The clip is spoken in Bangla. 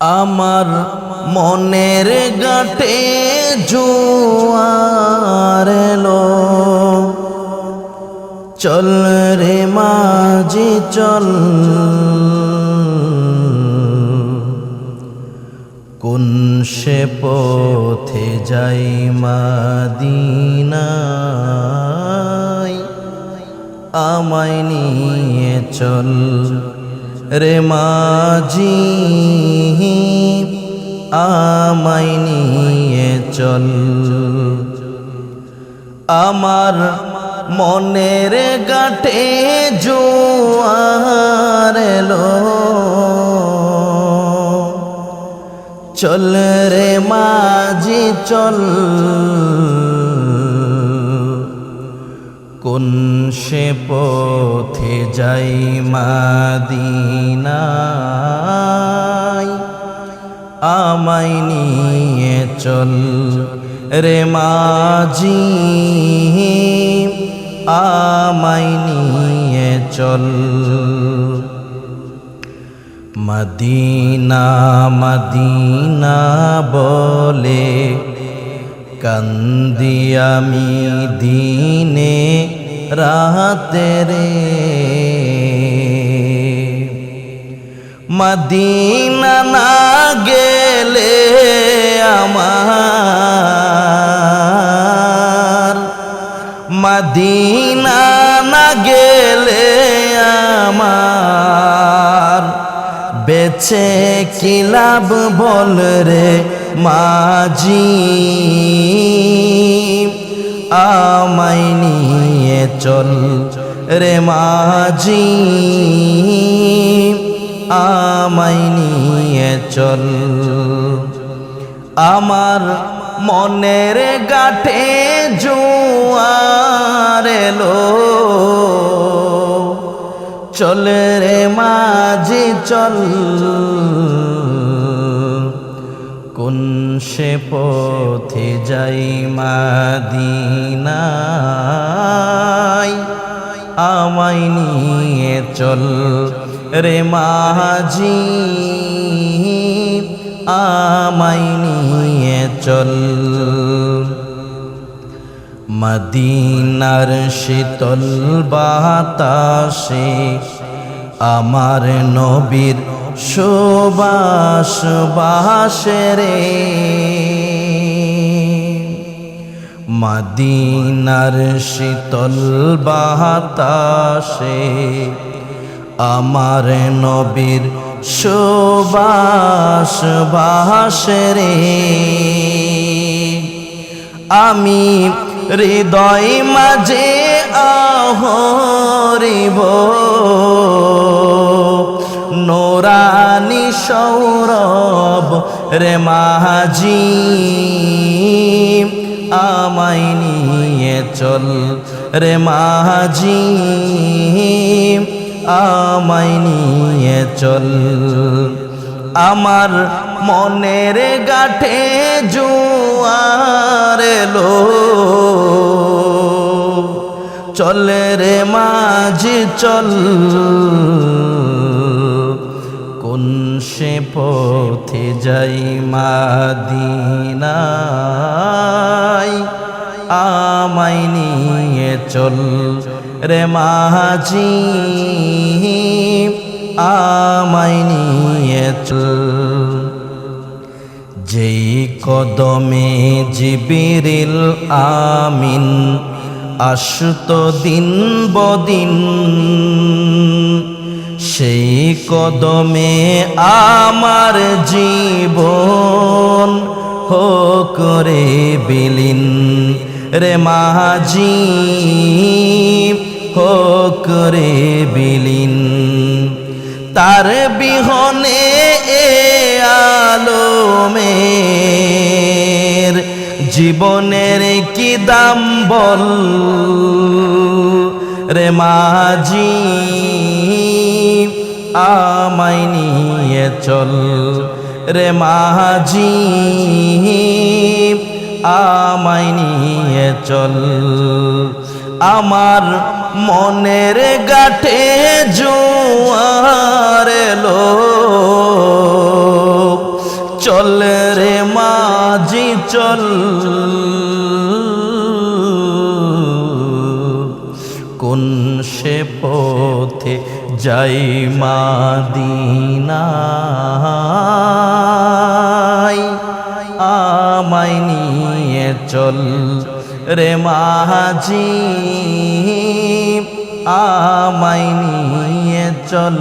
আমার মনের গাটে জোয়ার এলো। চল রে মাঝি, চল। কোন সে পথে যাই মাদিনায়, আমায় নিয়ে চল। রে মাঝি আমায় নিয়ে চল। আমার মনের গাটে জোয়ার এলো। চল রে মাঝি চল। কোন সে পথে যাই মাদিনায়? আমায় নিয়ে চল রে মাঝি, আমায় নিয়ে চল। মদিনা মদিনা বলে কান্দি আমি দিনে রাতে রে। মদিনা না গেলে বেছে কি লাভ বল রে মাঝি? আমায় নিয়ে চল রে মাঝি। আমায় নিয়ে চল। আমার মনের গাঠে জোয়ার এলো। চল চল। কোন সে পথে যাই মাদিনায়? আমায় নিয়ে চল রে মাঝি আমায় নিয়ে চল। মদিনার শীতল বাতাসে আমার নবীর সুবাস বাসে রে মদিনার শীতল বাতাসে আমার নবীর সুবাস বাসে রে আমি হৃদয় মাঝে আহরিব। নোরানি সৌরভ রে মাঝি আমায় নিয়ে চল রে মাঝি আমায় নিয়ে চল। আমার মনের গাঠে জুয়ার এলো। চল রে মাঝি, চল। কোন সে পথে যাই মাদিনায়? আমায় নিয়ে চল রে মাঝি, আমায় নিয়ে চল। যেই কদমে জিবিরিল আমিন আসত দিন বদিন, সেই কদমে আমার জীবন হোক করে বিলীন রে মাঝি হোক করে বিলীন। তার বিহনে এ আলো আলোমের জীবনের দাম বল রে মাঝি, আমায় নিয়ে চল রে মাঝি, আমায় নিয়ে চল। আমার মনের গাঠে জোয়ার এলো, চল রে মাঝি, চল। কোন সে পথে যাই মাদিনায়? আমায় নিয়ে চল রে মাঝি আমায় নিয়ে চল।